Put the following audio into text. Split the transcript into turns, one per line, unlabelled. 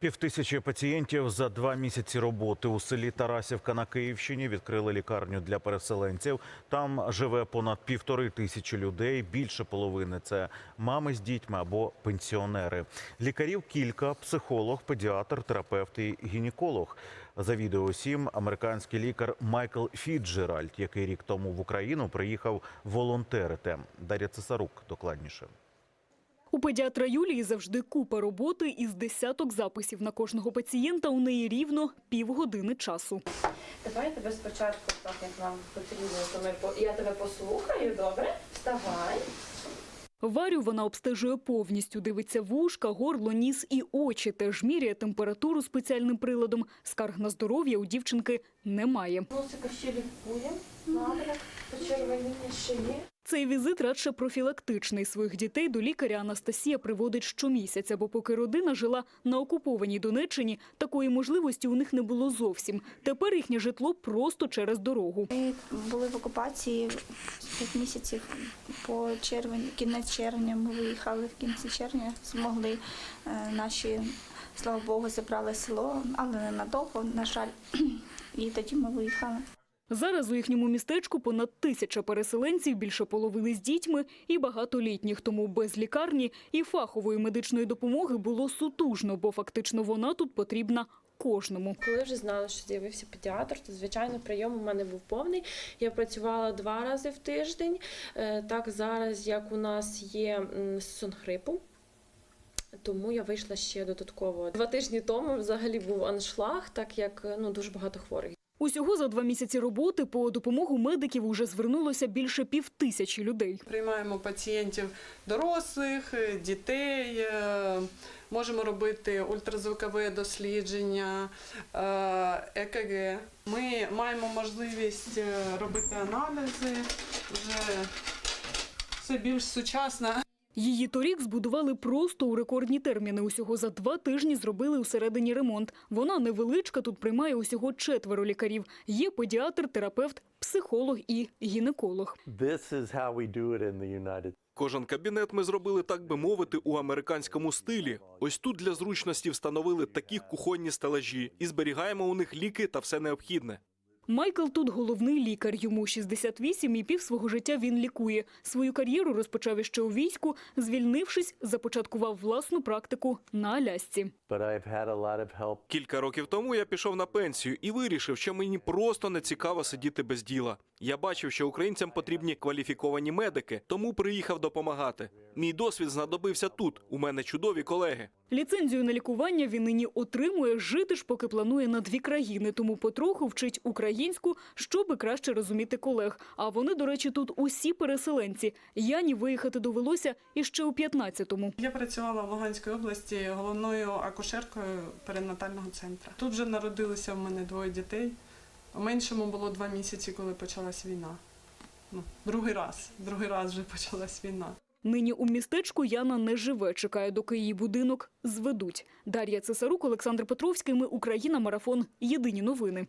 Півтисячі пацієнтів за два місяці роботи у селі Тарасівка на Київщині відкрили лікарню для переселенців. Там живе понад півтори тисячі людей. Більше половини це мами з дітьми або пенсіонери. Лікарів кілька: психолог, педіатр, терапевт і гінеколог. Завідує усім американський лікар Майкл Фіджеральд, який рік тому в Україну приїхав волонтерити. Дар'я Цесарук докладніше.
У педіатра Юлії завжди купа роботи із десяток записів на кожного пацієнта. У неї рівно півгодини часу.
Давай я тебе спочатку, так як нам потрібно, то ми я тебе послухаю, добре? Вставай.
Варю вона обстежує повністю, дивиться вушка, горло, ніс і очі. Теж міряє температуру спеціальним приладом. Скарг на здоров'я у дівчинки немає.
Носика ще лікуємо. Добре. Почервоніння ще є.
Цей візит радше профілактичний. Своїх дітей до лікаря Анастасія приводить щомісяця, бо поки родина жила на окупованій Донеччині, такої можливості у них не було зовсім. Тепер їхнє житло просто через дорогу.
Ми були в окупації 5 місяців по червень, кінець червня. Ми виїхали в кінці червня, змогли е, наші, слава Богу, забрали село, але не надовго, на жаль. І тоді ми виїхали.
Зараз у їхньому містечку понад тисяча переселенців, більше половини з дітьми і багатолітніх. Тому без лікарні і фахової медичної допомоги було сутужно, бо фактично вона тут потрібна кожному.
Коли вже знали, що з'явився педіатр, то звичайно прийом у мене був повний. Я працювала два рази в тиждень. Е, Так зараз, як у нас є сезон хрипу. Тому я вийшла ще додатково. Два тижні тому взагалі був аншлаг, так як ну дуже багато хворих.
Усього за два місяці роботи по допомогу медиків уже звернулося більше півтисячі людей.
Приймаємо пацієнтів дорослих, е, дітей, е, можемо робити ультразвукове дослідження, е, ЕКГ. Ми маємо можливість робити аналізи, вже все більш сучасно.
Її торік збудували просто у рекордні терміни. Усього за два тижні зробили усередині ремонт. Вона невеличка, тут приймає усього четверо лікарів. Є педіатр, терапевт, психолог і гінеколог.
This is how we do it in the United
Кожен кабінет ми зробили, так би мовити, у американському стилі. Ось тут для зручності встановили такі кухонні стелажі і зберігаємо у них ліки та все необхідне.
Майкл тут головний лікар. Йому 68 і пів свого життя він лікує. Свою кар'єру розпочав іще у війську. Звільнившись, започаткував власну практику на Алясці.
Кілька років тому я пішов на пенсію і вирішив, що мені просто не цікаво сидіти без діла. Я бачив, що українцям потрібні кваліфіковані медики, тому приїхав допомагати. Мій досвід знадобився тут. У мене чудові колеги.
Ліцензію на лікування він нині отримує, жити ж поки планує на дві країни, тому потроху вчить українську, щоби краще розуміти колег. А вони, до речі, тут усі переселенці. Яні виїхати довелося іще у 15-му.
Я працювала в Луганській області головною акушеркою перинатального центру. Тут вже народилися в мене двоє дітей. Меншому було два місяці, коли почалась війна. Ну, другий раз, другий раз вже почалась війна.
Нині у містечку Яна не живе, чекає, доки її будинок зведуть. Дар'я Цесарук, Олександр Петровський. Ми Україна. Марафон. Єдині новини.